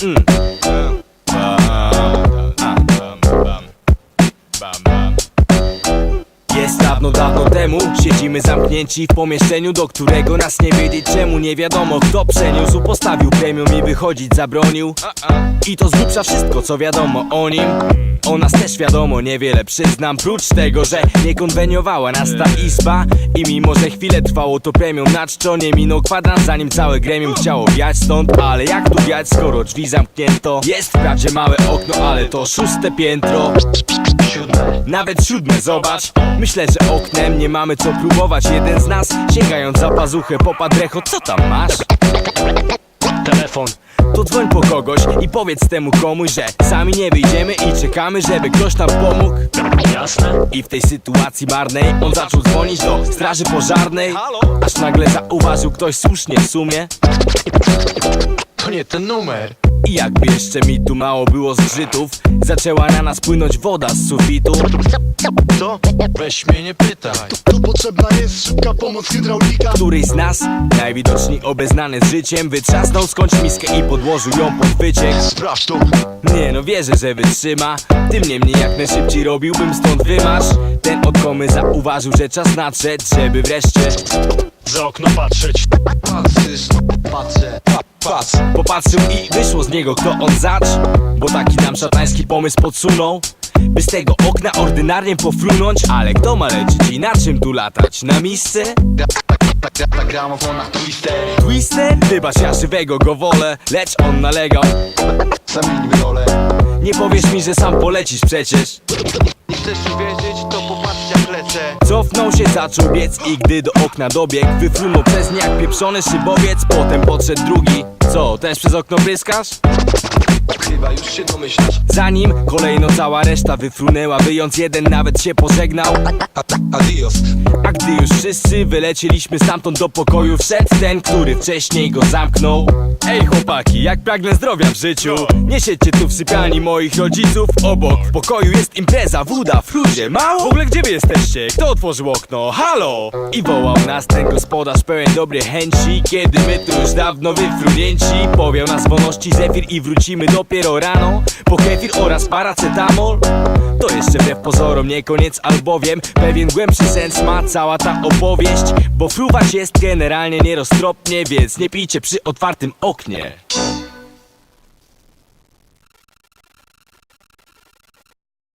Mm. Jest dawno, dawno temu. Siedzimy zamknięci w pomieszczeniu Do którego nas nie wiedzieć czemu? Nie wiadomo kto przeniósł. Postawił premium i wychodzić zabronił. I to z wszystko co wiadomo o nim o nas też wiadomo niewiele przyznam. Prócz tego, że nie konweniowała nas ta izba I mimo, że chwilę trwało to premium Na czczo nie minął kwadrans Zanim całe gremium chciało wiać stąd. Ale jak tu wiać, skoro drzwi zamknięto? Jest wprawdzie małe okno, ale to szóste piętro. Nawet siódme, zobacz. Myślę, że oknem nie mamy co próbować. Jeden z nas, sięgając za pazuchę Popadł recho, co tam masz? Telefon to dzwoń po kogoś i powiedz temu komuś, że sami nie wyjdziemy i czekamy, żeby ktoś nam pomógł Jasne? I w tej sytuacji marnej on zaczął dzwonić do straży pożarnej Aż nagle zauważył ktoś słusznie w sumie To nie ten numer. I jakby jeszcze mi tu mało było zgrzytów Zaczęła na nas płynąć woda z sufitu. Co? Weź mnie nie pytaj. Tu potrzebna jest szybka pomoc hydraulika. Któryś z nas, najwidoczniej obeznany z życiem Wytrzasnął skądś miskę i podłożył ją pod wyciek. Sprawdź to. Nie no wierzę, że wytrzyma Tym niemniej jak najszybciej robiłbym stąd wymarsz Ten odkomy zauważył, że czas nadszedł Żeby wreszcie Za okno patrzeć. Patrzysz, patrzę Patrz Popatrzył i wyszło z niego kto on zacz Bo taki nam szatański pomysł podsunął by z tego okna ordynarnie pofrunąć Ale kto ma lecieć i na czym tu latać? Na misce? Na gramofonach twister Twister? Wybacz, ja żywego go wolę Lecz on nalegał Zamienimy rolę Nie powiesz mi, że sam polecisz przecież. Nie chcesz uwierzyć, to popatrz jak lecę. Cofnął się, zaczął biec i gdy do okna dobiegł Wyfrunął przez nie jak pieprzony szybowiec. Potem podszedł drugi. Co, też przez okno bryskasz? Chyba już się domyślasz Zanim kolejno cała reszta wyfrunęła Wyjąc jeden nawet się pożegnał Adios A gdy już wszyscy wylecieliśmy stamtąd do pokoju Wszedł ten, który wcześniej go zamknął Ej chłopaki, jak pragnę zdrowia w życiu Nie siedźcie tu w sypialni moich rodziców Obok w pokoju jest impreza, woda, w ludzie Mało? W ogóle gdzie wy jesteście? Kto otworzył okno? Halo? I wołał nas ten gospodarz pełen dobrej chęci Kiedy my tu już dawno wyfrunięci Powiał nas wolności zefir i wrócimy dopiero rano. Po kefir oraz paracetamol. To jeszcze wbrew pozorom nie koniec, albowiem pewien głębszy sens ma cała ta opowieść Bo fruwać jest generalnie nieroztropnie, więc nie pijcie przy otwartym oknie